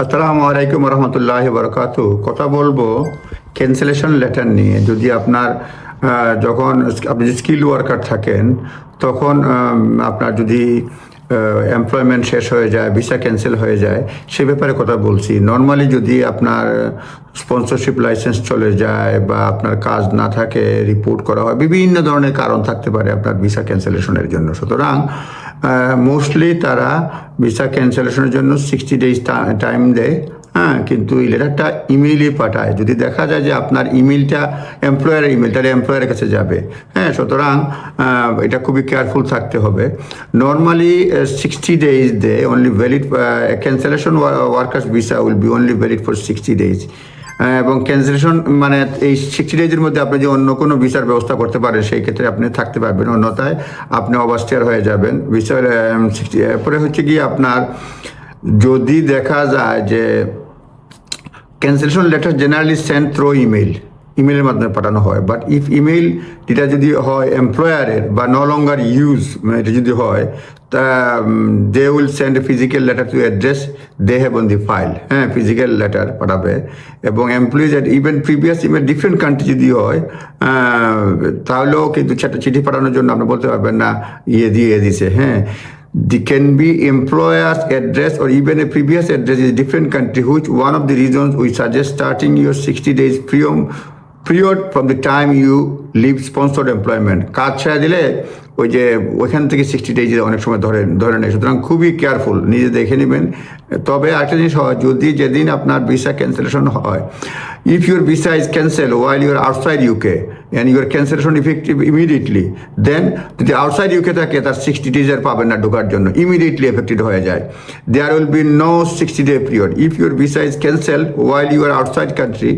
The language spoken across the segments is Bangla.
আসসালামু আলাইকুম রহমতুল্লাহ বরকাত কথা বলব ক্যান্সেলেশন লেটার নিয়ে। যদি আপনার যখন আপনি স্কিল ওয়ার্কার থাকেন, তখন আপনার যদি এমপ্লয়মেন্ট শেষ হয়ে যায় ভিসা ক্যান্সেল হয়ে যায়, সে ব্যাপারে কথা বলছি। নর্মালি যদি আপনার স্পন্সরশিপ লাইসেন্স চলে যায় বা আপনার কাজ না থাকে রিপোর্ট করা হয়, বিভিন্ন ধরনের কারণ থাকতে পারে আপনার ভিসা ক্যান্সেলেশনের জন্য। সুতরাং মোস্টলি তারা ভিসা ক্যান্সেলেশনের জন্য সিক্সটি ডেজ টাইম দেয়। হ্যাঁ কিন্তু এই লেটারটা ইমেইলে পাঠায়। যদি দেখা যায় যে আপনার ইমেলটা এমপ্লয়ারের ইমেলটা এমপ্লয়ারের কাছে যাবে। হ্যাঁ সুতরাং এটা খুবই কেয়ারফুল থাকতে হবে। Normally sixty days they only valid cancellation workers visa will be only valid for sixty days এবং ক্যান্সেলেশন মানে এই সিক্সটি ডেজের মধ্যে আপনি যে অন্য কোনো ভিসার ব্যবস্থা করতে পারেন, সেই ক্ষেত্রে আপনি থাকতে পারবেন। অন্যথায় আপনি অবাস্টিয়ার হয়ে যাবেন। ভিসা এরপরে হচ্ছে কি আপনার যদি দেখা যায় যে cancellation letter generally sent through email ইমেলের মাধ্যমে পাঠানো হয়। বাট ইফ ইমেল এটা যদি হয় এমপ্লয়ারের বা নো লঙ্গার ইউজ এটা যদি হয়, তা they will send physical letter to address they have on the file হ্যাঁ ফিজিক্যাল লেটার পাঠাবে। এবং employees even previous email different country যদি হয় তাহলেও কিন্তু চিঠি পাঠানোর জন্য আপনি বলতে পারবেন না ইয়ে দিয়ে দিছে হ্যাঁ। The can be employer's address or even a previous address is different country, which one of the reasons we suggest starting your 60 days period period from the time you leave sponsored employment কাজ ছেড়ে দিলে ওই যে ওইখান থেকে সিক্সটি ডেজ অনেক সময় ধরে ধরে নেয়। সুতরাং খুবই কেয়ারফুল নিজে দেখে নেবেন। তবে আরেকটা জিনিস হয়, যদি যেদিন আপনার ভিসা ক্যান্সেলেশন হয় if your visa is cancel while your outside UK and your cancellation effective immediately then যদি আউটসাইড ইউকে থাকে, তার সিক্সটি ডেজের পাবেন না ঢোকার জন্য ইমিডিয়েটলি এফেক্টেড হয়ে যায়। There will be no sixty day period if your visa is cancel while you are outside country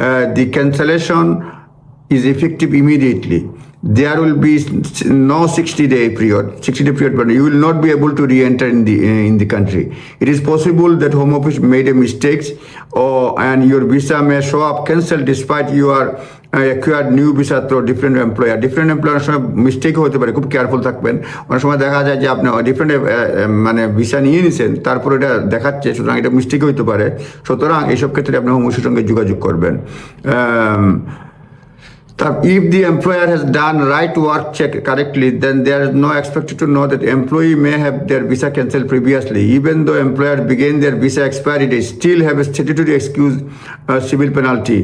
Uh, the cancellation is effective immediately. There will be no 60 day period, 60 day period, but you will not be able to re-enter in the uh, in the country. It is possible that Home Office made a mistakes, or and your visa may show up cancelled despite you are uh, acquired new visa through different employer. Different employer সময় মিস্টেক হতে পারে খুব কেয়ারফুল থাকবেন অনেক সময় দেখা যায় যে আপনি ডিফারেন্ট মানে ভিসা নিয়ে নিছেন তারপর এটা দেখাচ্ছে সুতরাং এটা মিস্টেক হতে পারে সুতরাং এইসব ক্ষেত্রে আপনি হোম সঙ্গে যোগাযোগ করবেন Um, তা- If the employer has done right work check correctly, then there is no expected to know that employee may have their visa cancelled previously. Even though employer began their visa expiry date, still have a statutory excuse uh, civil penalty.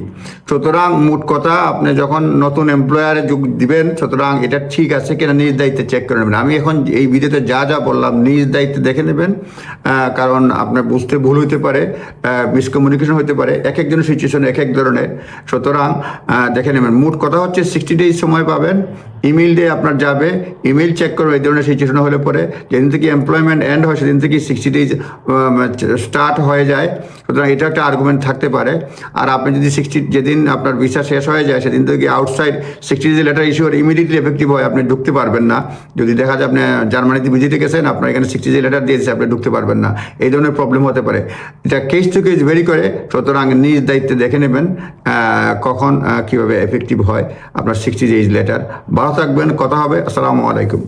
সুতরাং মোট কথা আপনি যখন নতুন এমপ্লয়ারে যোগ দিবেন সুতরাং এটা ঠিক আছে কিনা নিজ দায়িত্বে চেক করে নেবেন আমি এখন এই ভিডিওতে যা যা বললাম নিজ দায়িত্বে দেখে নেবেন কারণ আপনার বুঝতে ভুল হতে পারে মিসকমিউনিকেশন হতে পারে এক একজনের সিচুয়েশন এক এক ধরনের সুতরাং দেখে নেবেন মোট কথা হচ্ছে সিক্সটি ডেজ সময় পাবেন। ইমেল দিয়ে আপনার যাবে ইমেল চেক করবে, এই ধরনের সিচুয়েশন হলে পরে যেদিন থেকে এমপ্লয়মেন্ট এন্ড হয়, সেদিন থেকে সিক্সটি ডেজ স্টার্ট হয়ে যায়। সুতরাং এটা একটা আর্গুমেন্ট থাকতে পারে। আর আপনি যদি সিক্সটি যেদিন আপনার ভিসা শেষ হয়ে যায়, সেদিন থেকে outside sixty days letter issue immediately effective হয়, আপনি ঢুকতে পারবেন না। যদি দেখা যায় আপনি জার্মানিতে ভিজিটে গেছেন, আপনার এখানে সিক্সটি ডেজ লেটার দিয়েছে আপনি ঢুকতে পারবেন না। এই ধরনের প্রবলেম হতে পারে। এটা কেস টু কেস ভেরি করে, সুতরাং নিজ দায়িত্বে দেখে নেবেন কখন কীভাবে এফেক্টিভ হয় আপনার সিক্সটি ডেজ লেটার ভালো থাকবেন কথা হবে আসসালামু আলাইকুম।